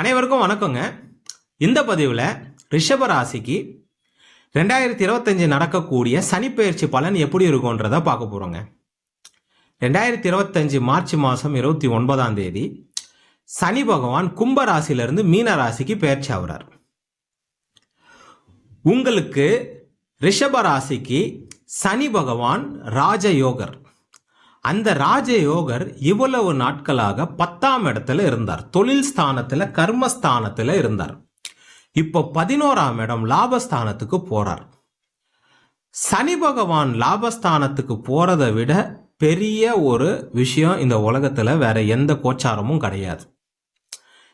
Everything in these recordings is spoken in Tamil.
அனைவருக்கும் வணக்கங்க. இந்த பதிவில் ரிஷப ராசிக்கு ரெண்டாயிரத்தி இருபத்தஞ்சு நடக்கக்கூடிய சனிப்பெயர்ச்சி பலன் எப்படி இருக்கும்ன்றத பார்க்க போகிறோங்க ரெண்டாயிரத்தி இருபத்தஞ்சு மார்ச் மாதம் இருபத்தி ஒன்பதாம் தேதி சனி பகவான் கும்ப ராசியிலிருந்து மீன ராசிக்கு பெயர்ச்சி ஆகிறார். உங்களுக்கு ரிஷப ராசிக்கு சனி பகவான் ராஜயோகர். அந்த ராஜயோகர் இவ்வளவு நாட்களாக பத்தாம் இடத்துல இருந்தார். தொழில் ஸ்தானத்துல கர்மஸ்தானத்துல இருந்தார். இப்போ பதினோராம் இடம் லாபஸ்தானத்துக்கு போறார். சனி பகவான் லாபஸ்தானத்துக்கு போறதை விட பெரிய ஒரு விஷயம் இந்த உலகத்துல வேற எந்த கோச்சாரமும் கிடையாது.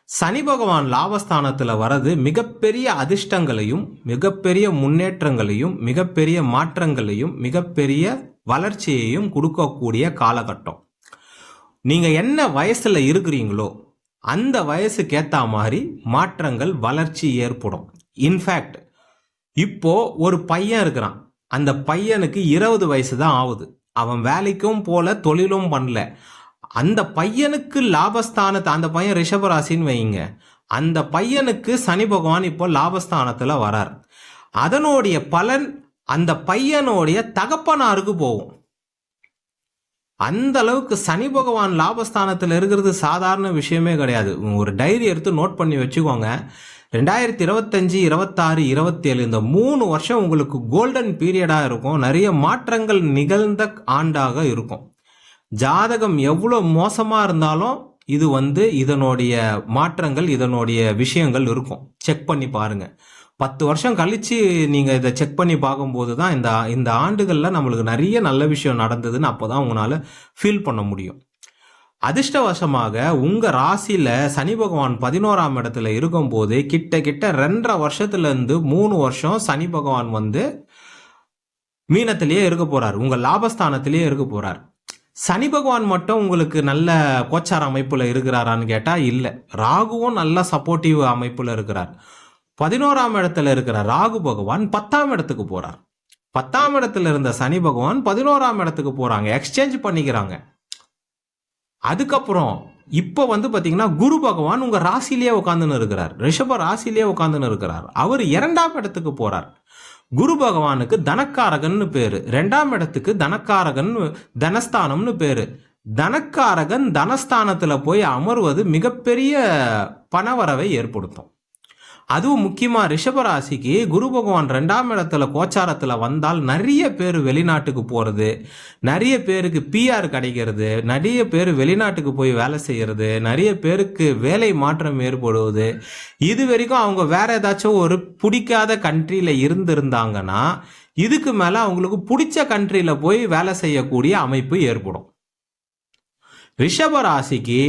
சனி பகவான் லாபஸ்தானத்துல வர்றது மிகப்பெரிய அதிர்ஷ்டங்களையும் மிகப்பெரிய முன்னேற்றங்களையும் மிகப்பெரிய மாற்றங்களையும் மிகப்பெரிய வளர்ச்சியையும் கொடுக்கக்கூடிய காலகட்டம். நீங்கள் என்ன வயசில் இருக்கிறீங்களோ அந்த வயசுக்கு ஏற்ற மாதிரி மாற்றங்கள் வளர்ச்சி ஏற்படும். இன்ஃபேக்ட் இப்போ ஒரு பையன் இருக்கிறான். அந்த பையனுக்கு இருபது வயசு தான் ஆகுது. அவன் வேலைக்கும் போல தொழிலும் பண்ணல. அந்த பையனுக்கு லாபஸ்தானத்தை அந்த பையன் ரிஷபராசின்னு வைங்க. அந்த பையனுக்கு சனி பகவான் இப்போ லாபஸ்தானத்தில் வரார். அதனுடைய பலன் அந்த பையனுடைய தகப்பனாருக்கு போகும். அந்த அளவுக்கு சனி பகவான் லாபஸ்தானத்தில் இருக்கிறது சாதாரண விஷயமே கிடையாது. ஒரு டைரி எடுத்து நோட் பண்ணி வச்சுக்கோங்க. ரெண்டாயிரத்தி இருபத்தஞ்சி இருபத்தாறு இருபத்தேழு இந்த மூணு வருஷம் உங்களுக்கு கோல்டன் பீரியடாக இருக்கும். நிறைய மாற்றங்கள் நிகழ்ந்த ஆண்டாக இருக்கும். ஜாதகம் எவ்வளோ மோசமாக இருந்தாலும் இது வந்து இதனுடைய மாற்றங்கள் இதனுடைய விஷயங்கள் இருக்கும். செக் பண்ணி பாருங்கள் பத்து வருஷம் கழித்து நீங்கள் இதை செக் பண்ணி பார்க்கும்போது தான் இந்த இந்த ஆண்டுகளில் நம்மளுக்கு நிறைய நல்ல விஷயம் நடந்ததுன்னு அப்போ தான் உங்களால் ஃபீல் பண்ண முடியும். அதிர்ஷ்டவசமாக உங்கள் ராசியில் சனி பகவான் பதினோராம் இடத்துல இருக்கும்போது கிட்ட கிட்ட ரெண்டரை வருஷத்துல இருந்து மூணு வருஷம் சனி பகவான் வந்து மீனத்திலேயே இருக்க போகிறார் உங்கள் லாபஸ்தானத்திலேயே இருக்க போகிறார் சனி பகவான் மட்டும் உங்களுக்கு நல்ல கோச்சார அமைப்பில் இருக்கிறாரான்னு கேட்டால் இல்லை. ராகுவும் நல்ல சப்போர்ட்டிவ் அமைப்பில் இருக்கிறார். பதினோராம் இடத்துல இருக்கிற ராகு பகவான் பத்தாம் இடத்துக்கு போறார். பத்தாம் இடத்துல இருந்த சனி பகவான் பதினோராம் இடத்துக்கு போறாங்க. எக்ஸ்சேஞ்ச் பண்ணிக்கிறாங்க. அதுக்கப்புறம் இப்போ வந்து பாத்தீங்கன்னா குரு பகவான் உங்க ராசிலேயே உட்காந்துன்னு இருக்கிறார். ரிஷப ராசிலேயே உட்காந்துன்னு இருக்கிறார். அவர் இரண்டாம் இடத்துக்கு போறார். குரு பகவானுக்கு தனக்காரகன்னு பேரு. ரெண்டாம் இடத்துக்கு தனக்காரகன் தனஸ்தானம்னு பேரு. தனக்காரகன் தனஸ்தானத்துல போய் அமர்வது மிகப்பெரிய பணவரவை ஏற்படுத்தும். அதுவும் முக்கியமா ரிஷபராசிக்கு குரு பகவான் ரெண்டாம் இடத்துல கோச்சாரத்துல வந்தால் நிறைய பேர் வெளிநாட்டுக்கு போறது நிறைய பேருக்கு பிஆர் கிடைக்கிறது நிறைய பேர் வெளிநாட்டுக்கு போய் வேலை செய்யறது நிறைய பேருக்கு வேலை மாற்றம் ஏற்படுவது. இது வரைக்கும் அவங்க வேற ஏதாச்சும் ஒரு பிடிக்காத கண்ட்ரியில இருந்திருந்தாங்கன்னா இதுக்கு மேல அவங்களுக்கு பிடிச்ச கண்ட்ரியில போய் வேலை செய்யக்கூடிய அமைப்பு ஏற்படும். ரிஷபராசிக்கு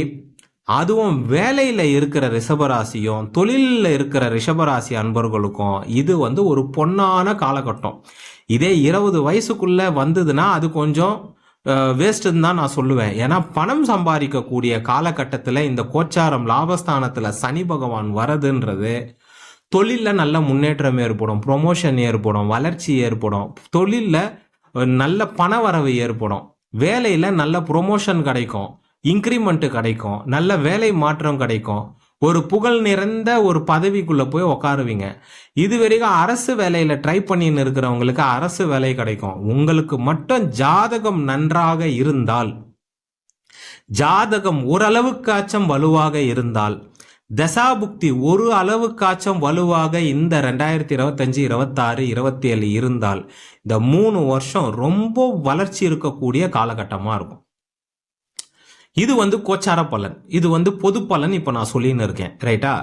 அதுவும் வேலையில் இருக்கிற ரிஷபராசியும் தொழிலில் இருக்கிற ரிஷபராசி அன்பர்களுக்கும் இது வந்து ஒரு பொன்னான காலகட்டம். இதே இருபது வயசுக்குள்ளே வந்ததுன்னா அது கொஞ்சம் வேஸ்ட்டுன்னு தான் நான் சொல்லுவேன். ஏன்னா பணம் சம்பாதிக்கக்கூடிய காலகட்டத்தில் இந்த கோச்சாரம் லாபஸ்தானத்தில் சனி பகவான் வரதுன்றது தொழிலில் நல்ல முன்னேற்றம் ஏற்படும் ப்ரொமோஷன் ஏற்படும் வளர்ச்சி ஏற்படும் தொழிலில் நல்ல பண வரவு ஏற்படும். வேலையில் நல்ல ப்ரொமோஷன் கிடைக்கும். இன்க்ரிமெண்ட்டு கிடைக்கும். நல்ல வேலை மாற்றம் கிடைக்கும். ஒரு புகழ் நிறைந்த ஒரு பதவிக்குள்ளே போய் உக்காருவீங்க. இது வரைக்கும் அரசு வேலையில் ட்ரை பண்ணின்னு இருக்கிறவங்களுக்கு அரசு வேலை கிடைக்கும். உங்களுக்கு மட்டும் ஜாதகம் நன்றாக இருந்தால் ஜாதகம் ஓரளவுக்காச்சும் வலுவாக இருந்தால் தசாபுக்தி ஒரு அளவுக்காச்சும் வலுவாக இந்த ரெண்டாயிரத்தி இருபத்தஞ்சு இருபத்தாறு இருபத்தி ஏழு இருந்தால் இந்த மூணு வருஷம் ரொம்ப வளர்ச்சி இருக்கக்கூடிய காலகட்டமாக இருக்கும். இது வந்து கோச்சார பலன். இது வந்து பொது பலன் இப்போ நான் சொல்லின்னு இருக்கேன். ரைட்டா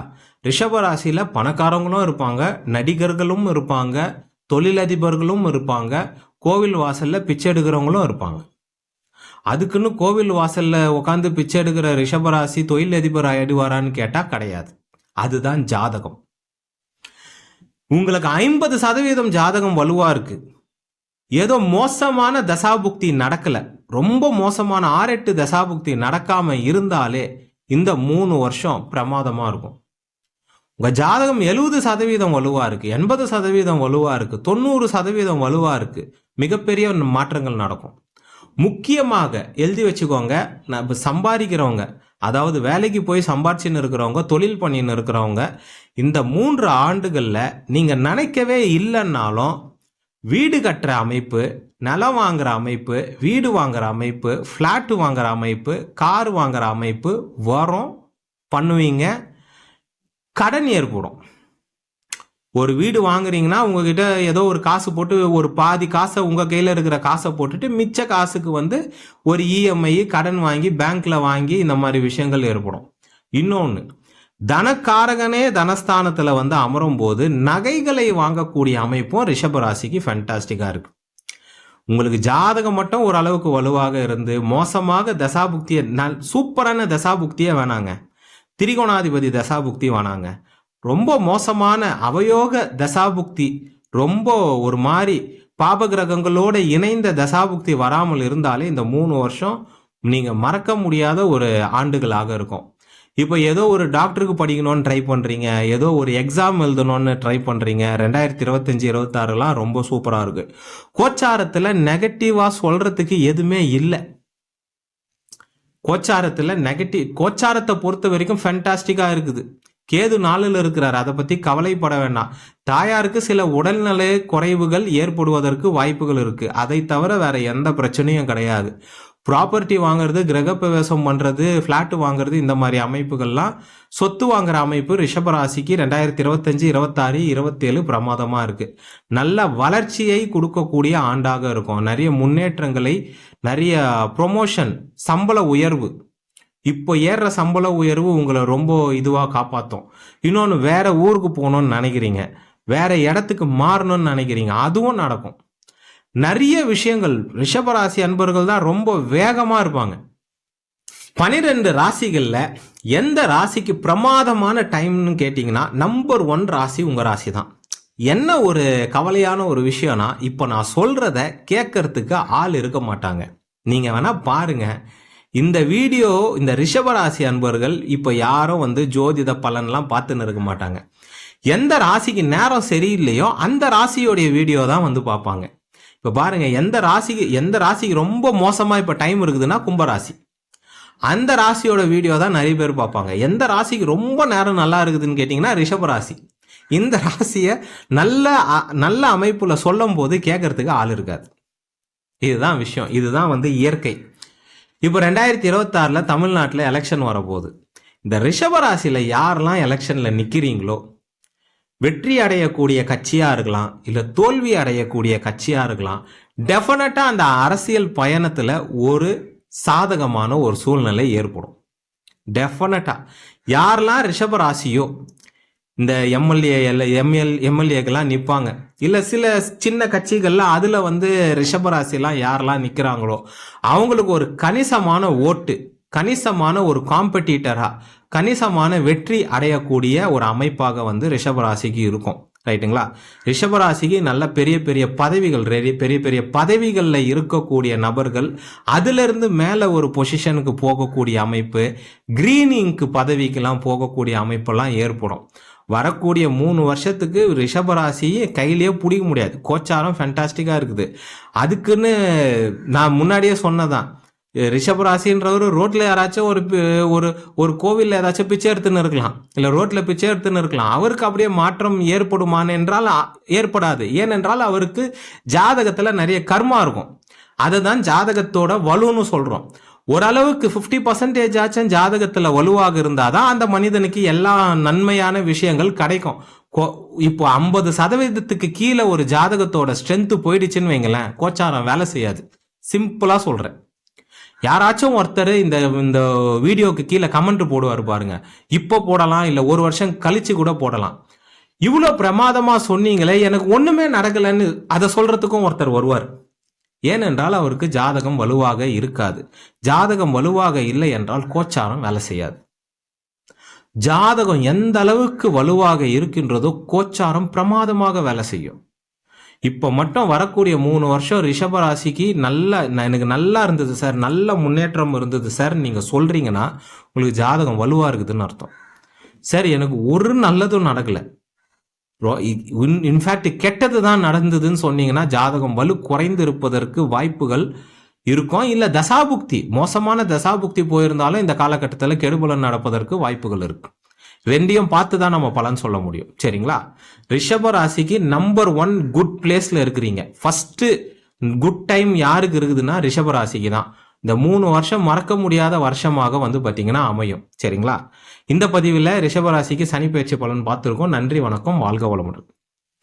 ரிஷபராசியில் பணக்காரங்களும் இருப்பாங்க நடிகர்களும் இருப்பாங்க தொழிலதிபர்களும் இருப்பாங்க கோவில் வாசலில் பிச்சை எடுக்கிறவங்களும் இருப்பாங்க. அதுக்குன்னு கோவில் வாசலில் உட்காந்து பிச்சை எடுக்கிற ரிஷபராசி தொழிலதிபர் ஆயிடுவாரான்னு கேட்டால் கிடையாது. அதுதான் ஜாதகம். உங்களுக்கு ஐம்பது சதவீதம் ஜாதகம் வலுவாக இருக்குது ஏதோ மோசமான தசாபுக்தி நடக்கலை. ரொம்ப மோசமான ஆறு எட்டு தசாபுக்தி நடக்காம இருந்தாலே இந்த மூணு வருஷம் பிரமாதமா இருக்கும். உங்க ஜாதகம் எழுபது சதவீதம் வலுவா இருக்கு எண்பது சதவீதம் வலுவா இருக்கு தொண்ணூறு சதவீதம் வலுவா இருக்கு. மிகப்பெரிய மாற்றங்கள் நடக்கும். முக்கியமாக எழுதி வச்சுக்கோங்க நம்ம சம்பாதிக்கிறவங்க அதாவது வேலைக்கு போய் சம்பாதிச்சுன்னு இருக்கிறவங்க தொழில் பண்ணின்னு இருக்கிறவங்க இந்த மூன்று ஆண்டுகளில் நீங்கள் நினைக்கவே இல்லைன்னாலும் வீடு கட்டுற அமைப்பு நிலம் வாங்குற அமைப்பு வீடு வாங்குற அமைப்பு ஃப்ளாட்டு வாங்குற அமைப்பு கார் வாங்குற அமைப்பு வரும் பண்ணுவீங்க. கடன் ஏற்படும். ஒரு வீடு வாங்குறீங்கன்னா உங்ககிட்ட ஏதோ ஒரு காசு போட்டு ஒரு பாதி காசை உங்கள் கையில் இருக்கிற காசை போட்டுட்டு மிச்ச காசுக்கு வந்து ஒரு இஎம்ஐ கடன் வாங்கி பேங்க்ல வாங்கி இந்த மாதிரி விஷயங்கள் ஏற்படும். இன்னொன்று தனக்காரகனே தனஸ்தானத்தில் வந்து அமரும் போது நகைகளை வாங்கக்கூடிய அமைப்பும் ரிஷபராசிக்கு ஃபேண்டாஸ்டிக்காக இருக்கு. உங்களுக்கு ஜாதகம் மட்டும் ஓரளவுக்கு வலுவாக இருந்து மோசமாக தசாபுக்தியை நல் சூப்பரான தசாபுக்தியே வேணாங்க. திரிகோணாதிபதி தசாபுக்தி வேணாங்க. ரொம்ப மோசமான அவயோக தசாபுக்தி ரொம்ப ஒரு மாதிரி பாபகிரகங்களோட இணைந்த தசாபுக்தி வராமல் இருந்தாலே இந்த மூணு வருஷம் நீங்கள் மறக்க முடியாத ஒரு ஆண்டுகளாக இருக்கும். இப்போ ஏதோ ஒரு டாக்டருக்கு படிக்கணும்னு ட்ரை பண்ணுறீங்க ஏதோ ஒரு எக்ஸாம் எழுதணும்னு ட்ரை பண்ணுறீங்க ரெண்டாயிரத்தி இருபத்தஞ்சி இருபத்தாறுலாம் ரொம்ப சூப்பராக இருக்குது கோச்சாரத்தில் நெகட்டிவாக சொல்கிறதுக்கு எதுவுமே இல்லை. கோச்சாரத்தில் நெகட்டிவ் கோச்சாரத்தை பொறுத்த வரைக்கும் ஃபென்டாஸ்டிக்காக இருக்குது. கேது நாளில் இருக்கிறார். அதை பற்றி கவலைப்பட வேண்டாம். தாயாருக்கு சில உடல்நல குறைவுகள் ஏற்படுவதற்கு வாய்ப்புகள் இருக்குது அதை தவிர வேற எந்த பிரச்சனையும் கிடையாது. ப்ராப்பர்ட்டி வாங்குறது கிரகப்பிரவேசம் பண்ணுறது ஃப்ளாட்டு வாங்குறது இந்த மாதிரி அமைப்புகள்லாம் சொத்து வாங்குற அமைப்பு ரிஷபராசிக்கு ரெண்டாயிரத்தி இருபத்தஞ்சி இருபத்தாறு இருபத்தேழு பிரமாதமாக இருக்குது நல்ல வளர்ச்சியை கொடுக்கக்கூடிய ஆண்டாக இருக்கும். நிறைய முன்னேற்றங்களை நிறைய ப்ரொமோஷன் சம்பள உயர்வு. இப்போ ஏறுற சம்பள உயர்வு உங்களை ரொம்ப இதுவாக காப்பாற்றும் இன்னொன்று வேறு ஊருக்கு போகணும்னு நினைக்கிறீங்க. வேற இடத்துக்கு மாறணும்னு நினைக்கிறீங்க. அதுவும் நடக்கும். நிறைய விஷயங்கள். ரிஷபராசி அன்பர்கள் தான் ரொம்ப வேகமாக இருப்பாங்க. பனிரெண்டு ராசிகளில் எந்த ராசிக்கு பிரமாதமான டைம்னு கேட்டிங்கன்னா நம்பர் ஒன் ராசி உங்கள் ராசி தான். என்ன ஒரு கவலையான ஒரு விஷயம்னா இப்போ நான் சொல்கிறத கேட்கறதுக்கு ஆள் இருக்க மாட்டாங்க. நீங்கள் வேணால் பாருங்கள் இந்த வீடியோ இந்த ரிஷபராசி அன்பர்கள் இப்போ யாரும் வந்து ஜோதிட பலன்லாம் பார்த்துன்னு இருக்க மாட்டாங்க. எந்த ராசிக்கு நேரம் சரியில்லையோ அந்த ராசியோடைய வீடியோ தான் வந்து பார்ப்பாங்க. இப்போ பாருங்க எந்த ராசிக்கு எந்த ராசிக்கு ரொம்ப மோசமாக இப்போ டைம் இருக்குதுன்னா கும்பராசி. அந்த ராசியோட வீடியோ தான் நிறைய பேர் பார்ப்பாங்க. எந்த ராசிக்கு ரொம்ப நேரம் நல்லா இருக்குதுன்னு கேட்டிங்கன்னா ரிஷபராசி. இந்த ராசியை நல்ல நல்ல அமைப்பில் சொல்லும் போது கேட்கறதுக்கு ஆள் இருக்காது. இதுதான் விஷயம். இதுதான் வந்து இயற்கை. இப்போ ரெண்டாயிரத்தி இருபத்தாறில் தமிழ்நாட்டில் எலெக்ஷன் வரப்போகுது. இந்த ரிஷபராசியில் யாரெல்லாம் எலெக்ஷனில் நிற்கிறீங்களோ வெற்றி அடையக்கூடிய கட்சியாக இருக்கலாம் இல்லை தோல்வி அடையக்கூடிய கட்சியாக இருக்கலாம் டெஃபினட்டாக அந்த அரசியல் பயணத்தில் ஒரு சாதகமான ஒரு சூழ்நிலை ஏற்படும். டெஃபினட்டாக யாரெல்லாம் ரிஷபராசியோ இந்த எம்எல்ஏ எல்ல எம்எல் எம்எல்ஏக்கெல்லாம் நிற்பாங்க இல்லை சில சின்ன கட்சிகள்லாம் அதில் வந்து ரிஷபராசிலாம் யாரெல்லாம் நிற்கிறாங்களோ அவங்களுக்கு ஒரு கணிசமான ஓட்டு. கணிசமான ஒரு காம்படிட்டராக கணிசமான வெற்றி அடையக்கூடிய ஒரு அமைப்பாக வந்து ரிஷபராசிக்கு இருக்கும். ரைட்டுங்களா? ரிஷபராசிக்கு நல்ல பெரிய பெரிய பதவிகள் ரெடி பெரிய பெரிய பதவிகளில் இருக்கக்கூடிய நபர்கள் அதிலிருந்து மேலே ஒரு பொசிஷனுக்கு போகக்கூடிய அமைப்பு க்ரீனிங்க்கு பதவிக்கெல்லாம் போகக்கூடிய அமைப்பெல்லாம் ஏற்படும். வரக்கூடிய மூணு வருஷத்துக்கு ரிஷபராசியை கையிலேயே பிடிக்க முடியாது. கோச்சாரம் ஃபேண்டாஸ்டிக்காக இருக்குது. அதுக்குன்னு நான் முன்னாடியே சொன்னதான் ரிஷபராசின்றவர் ரோட்ல யாராச்சும் ஒரு ஒரு ஒரு கோவில்ல ஏதாச்சும் பிச்சை எடுத்துன்னு இருக்கலாம். இல்ல ரோட்ல பிச்சை எடுத்துன்னு இருக்கலாம். அவருக்கு அப்படியே மாற்றம் ஏற்படுமான் என்றால் ஏற்படாது. ஏனென்றால் அவருக்கு ஜாதகத்துல நிறைய கர்மா இருக்கும். அதை தான் ஜாதகத்தோட வலுன்னு சொல்றோம். ஓரளவுக்கு ஃபிஃப்டி பர்சன்டேஜ் ஆச்சும் ஜாதகத்தில் வலுவாக இருந்தாதான் அந்த மனிதனுக்கு எல்லா நன்மையான விஷயங்கள் கிடைக்கும். கோ- இப்போ ஐம்பது சதவீதத்துக்கு கீழே ஒரு ஜாதகத்தோட ஸ்ட்ரென்த்து போயிடுச்சுன்னு வைங்களேன் கோச்சாரம் வேலை செய்யாது. சிம்பிளாக சொல்கிறேன் யாராச்சும் ஒருத்தர் இந்த இந்த வீடியோக்கு கீழே கமெண்ட் போடுவார் பாருங்க. இப்போ போடலாம் இல்லை ஒரு வருஷம் கழிச்சு கூட போடலாம். இவ்வளோ பிரமாதமாக சொன்னீங்களே எனக்கு ஒன்றுமே நடக்கலைன்னு அதை சொல்கிறதுக்கும் ஒருத்தர் வருவார். ஏனென்றால் அவருக்கு ஜாதகம் வலுவாக இருக்காது. ஜாதகம் வலுவாக இல்லை என்றால் கோச்சாரம் வேலை செய்யாது. ஜாதகம் எந்த அளவுக்கு வலுவாக இருக்கின்றதோ கோச்சாரம் பிரமாதமாக வேலை செய்யும். இப்போ மட்டும் வரக்கூடிய மூணு வருஷம் ரிஷபராசிக்கு நல்ல நான் எனக்கு நல்லா இருந்தது சார். நல்ல முன்னேற்றம் இருந்தது சார். நீங்கள் சொல்கிறீங்கன்னா உங்களுக்கு ஜாதகம் வலுவாக இருக்குதுன்னு அர்த்தம். சார் எனக்கு ஒரு நல்லதும் நடக்கலை. இன்ஃபேக்ட் கெட்டது தான் நடந்ததுன்னு சொன்னீங்கன்னா ஜாதகம் வலு குறைந்து இருப்பதற்கு வாய்ப்புகள் இருக்கும். இல்லை தசாபுக்தி மோசமான தசாபுக்தி போயிருந்தாலும் இந்த காலகட்டத்தில் கெடுபலன் நடப்பதற்கு வாய்ப்புகள் இருக்குது ரெண்டையும் பார்த்து தான் நம்ம பலன் சொல்ல முடியும். சரிங்களா? ரிஷப ராசிக்கு நம்பர் ஒன் குட் பிளேஸ்ல இருக்கிறீங்க. ஃபர்ஸ்ட் குட் டைம் யாருக்கு இருக்குதுன்னா ரிஷப ராசிக்கு தான். இந்த மூணு வருஷம் மறக்க முடியாத வருஷமாக வந்து பார்த்தீங்கன்னா அமையும். சரிங்களா? இந்த பதிவில் ரிஷபராசிக்கு சனி பயிற்சி பலன் பார்த்துருக்கோம். நன்றி வணக்கம் வாழ்க வளமுடன்.